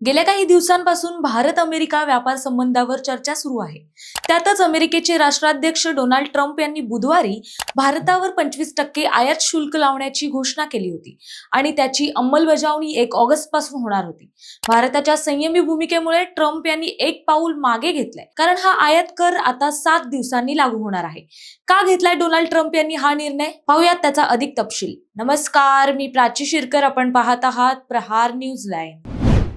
गेल्या काही दिवसांपासून भारत अमेरिका व्यापार संबंधावर चर्चा सुरू आहे. त्यातच अमेरिकेचे राष्ट्राध्यक्ष डोनाल्ड ट्रम्प यांनी बुधवारी भारतावर पंचवीस टक्के आयात शुल्क लावण्याची घोषणा केली होती आणि त्याची अंमलबजावणी एक ऑगस्टपासून होणार होती. भारताच्या संयमी भूमिकेमुळे ट्रम्प यांनी एक पाऊल मागे घेतलाय. कारण हा आयात कर आता सात दिवसांनी लागू होणार आहे. का घेतलाय डोनाल्ड ट्रम्प यांनी हा निर्णय? पाहूयात त्याचा अधिक तपशील. नमस्कार मी प्राची शिरकर. आपण पाहत आहात प्रहार न्यूज लाईन.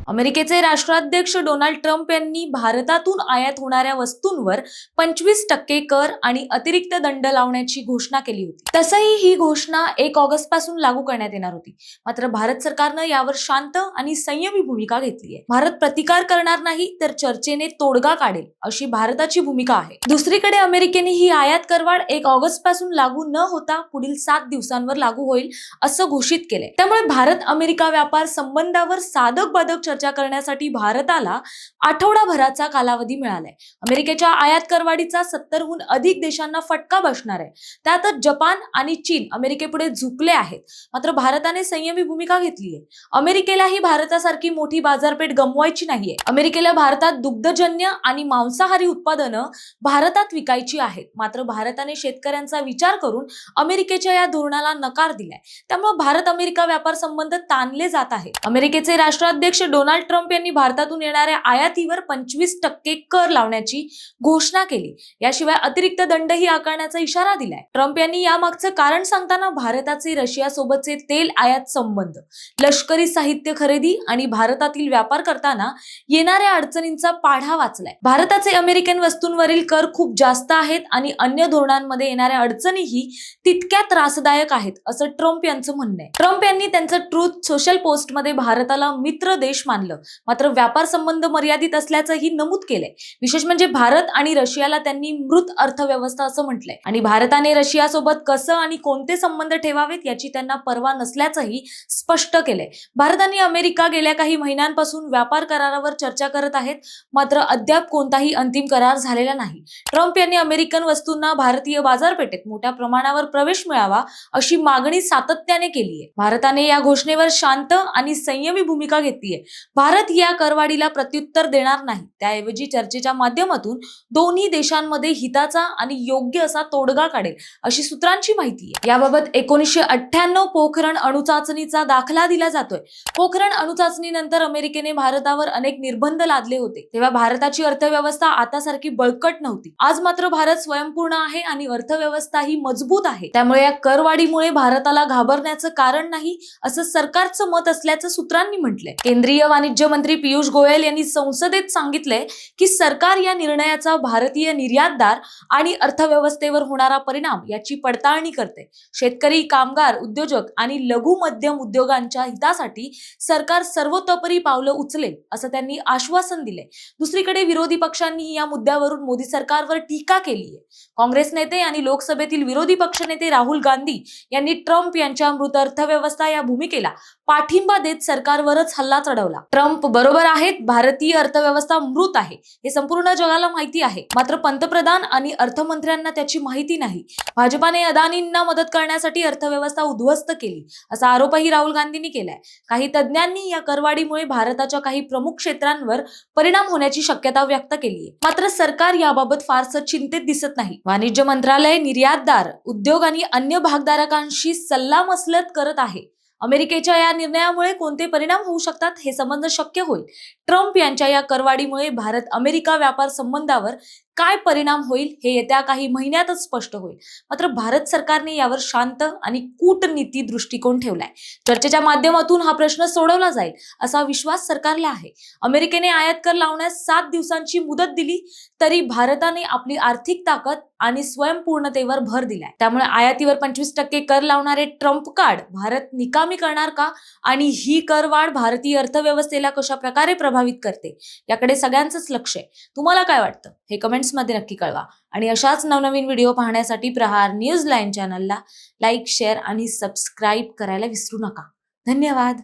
अमेरिकेचे राष्ट्राध्यक्ष डोनाल्ड ट्रम्प यांनी भारतातून आयात होणाऱ्या वस्तूंवर पंचवीस टक्के कर आणि अतिरिक्त दंड लावण्याची घोषणा केली होती. तसंही ही घोषणा एक ऑगस्टपासून लागू करण्यात येणार होती. मात्र भारत सरकारनं यावर शांत आणि संयमी भूमिका घेतली आहे. भारत प्रतिकार करणार नाही तर चर्चेने तोडगा काढेल अशी भारताची भूमिका आहे. दुसरीकडे अमेरिकेने ही आयात करवाढ एक ऑगस्टपासून लागू न होता पुढील सात दिवसांवर लागू होईल असं घोषित केलंय. त्यामुळे भारत अमेरिका व्यापार संबंधावर साधक बाधक चर्चा करण्यासाठी भारताला आठवडाभराचा कालावधी मिळालाय. अमेरिकेच्या आयात करवाढीचा सत्तरहून अधिक देशांना फटका बसणार आहे. त्यातच जपान आणि चीन अमेरिकेपुढे झुकले आहेत. मात्र भारताने संयमी भूमिका घेतली आहे. अमेरिकेलाही भारतासारखी मोठी बाजारपेठ गमवायची नाहीये. अमेरिकेला भारतात दुग्धजन्य आणि मांसाहारी उत्पादनं भारतात विकायची आहेत. मात्र भारताने शेतकऱ्यांचा विचार करून अमेरिकेच्या या धोरणाला नकार दिलाय. त्यामुळे भारत अमेरिका व्यापार संबंध ताणले जात आहे. अमेरिकेचे राष्ट्राध्यक्ष डोनाल्ड ट्रम्प यांनी भारतातून येणाऱ्या आयातीवर पंचवीस टक्के कर लावण्याची घोषणा केली. याशिवाय अतिरिक्त दंडही आकारण्याचा इशारा दिलाय. ट्रम्प यांनी यामागचं कारण सांगताना भारताचे रशिया सोबतचे तेल आयात संबंध लष्करी साहित्य खरेदी आणि भारतातील व्यापार करताना येणाऱ्या अडचणींचा पाढा वाचलाय. भारताचे अमेरिकन वस्तूंवरील कर खूप जास्त आहेत आणि अन्य धोरणांमध्ये येणाऱ्या अडचणीही तितक्या त्रासदायक आहेत असं ट्रम्प यांचं म्हणणं आहे. ट्रम्प यांनी त्यांचं ट्रूथ सोशल पोस्टमध्ये भारताला मित्र देश मानलं. मात्र व्यापार संबंध मर्यादित असल्याचंही नमूद केलंय. विशेष म्हणजे भारत आणि रशियाला त्यांनी मृत अर्थव्यवस्था असं म्हटलंय. आणि भारताने रशियासोबत कसं आणि कोणते संबंध ठेवावेत याची त्यांना पर्वा नसल्याचंही स्पष्ट केलंय. भारत आणि अमेरिका गेल्या काही महिन्यांपासून व्यापार करारावर चर्चा करत आहेत. मात्र अद्याप कोणताही अंतिम करार झालेला नाही. ट्रम्प यांनी अमेरिकन वस्तूंना भारतीय बाजारपेठेत मोठ्या प्रमाणावर प्रवेश मिळावा अशी मागणी सातत्याने केली आहे भारताने या घोषणेवर शांत आणि संयमी भूमिका घेतली आहे भारत या करवाढीला प्रत्युत्तर देणार नाही. त्याऐवजी चर्चेच्या माध्यमातून दोन्ही देशांमध्ये हिताचा आणि योग्य असा तोडगा काढेल अशी सूत्रांची माहिती आहे. याबाबत एकोणीसशे अठ्ठ्याण्णव पोखरण अणुचाचणीचा दाखला दिला जातोय. पोखरण अणुचाचणीनंतर अमेरिकेने भारतावर अनेक निर्बंध लादले होते. तेव्हा भारताची अर्थव्यवस्था आतासारखी बळकट नव्हती. आज मात्र भारत स्वयंपूर्ण आहे आणि अर्थव्यवस्था ही मजबूत आहे. त्यामुळे या करवाढीमुळे भारताला घाबरण्याचं कारण नाही असं सरकारचं मत असल्याचं सूत्रांनी म्हटलंय. केंद्रीय वाणिज्य मंत्री पियुष गोयल यांनी संसदेत सांगितले की सरकार या निर्णयाचा भारतीय निर्यातदार आणि अर्थव्यवस्थेवर होणारा परिणाम याची पडताळणी करते. शेतकरी कामगार उद्योजक आणि लघु मध्यम उद्योगांच्या हितासाठी सरकार सर्वतोपरी पावलं उचलेल असं त्यांनी आश्वासन दिले. दुसरीकडे विरोधी पक्षांनी या मुद्द्यावरून मोदी सरकारवर टीका केली आहे काँग्रेस नेते आणि लोकसभेतील विरोधी पक्षनेते राहुल गांधी यांनी ट्रम्प यांच्या मृत अर्थव्यवस्था या भूमिकेला पाठिंबा देत सरकारवरच हल्ला चढवला. ट्रम्प बरोबर आहेत भारतीय अर्थव्यवस्था मृत आहे हे संपूर्ण जगाला माहिती आहे. मात्र पंतप्रधान आणि अर्थमंत्र्यांना त्याची माहिती नाही. भाजपाने अदानींना मदत करण्यासाठी अर्थव्यवस्था उद्ध्वस्त केली असा आरोपही राहुल गांधींनी केलाय. काही तज्ज्ञांनी या करवाढीमुळे भारताच्या काही प्रमुख क्षेत्रांवर परिणाम होण्याची शक्यता व्यक्त केली आहे मात्र सरकार याबाबत फारसं चिंतेत दिसत नाही. वाणिज्य मंत्रालय निर्यातदार उद्योग आणि अन्य भागधारकांशी सल्लामसलत करत आहे. अमेरिकेच्या या निर्णयामुळे कोणते परिणाम होऊ शकतात हे समजणं शक्य होईल. ट्रम्प यांच्या या करवाढीमुळे भारत अमेरिका व्यापार संबंधावर काय परिणाम होईल हे येत्या काही महिन्यातच स्पष्ट होईल. मात्र भारत सरकारने यावर शांत आणि कूटनीती दृष्टिकोन ठेवलाय. चर्चेच्या माध्यमातून हा प्रश्न सोडवला जाईल असा विश्वास सरकारला आहे. अमेरिकेने आयात कर लावण्यास सात दिवसांची मुदत दिली तरी भारताने आपली आर्थिक ताकद आणि स्वयंपूर्णतेवर भर दिलाय. त्यामुळे आयातीवर पंचवीस टक्के कर लावणारे ट्रम्प कार्ड भारत निकामी करणार का? आणि ही करवाढ भारतीय अर्थव्यवस्थेला कशा प्रकारे प्रभावित करते? याकडे सगळ्यांचंच लक्ष आहे. तुम्हाला काय वाटतं? हे कमेंट्स मध्ये नक्की कळवा. आणि अशाच नवनवीन व्हिडिओ पाहण्यासाठी प्रहार न्यूज लाईन चॅनलला लाईक शेअर आणि सबस्क्राईब करायला विसरू नका. धन्यवाद.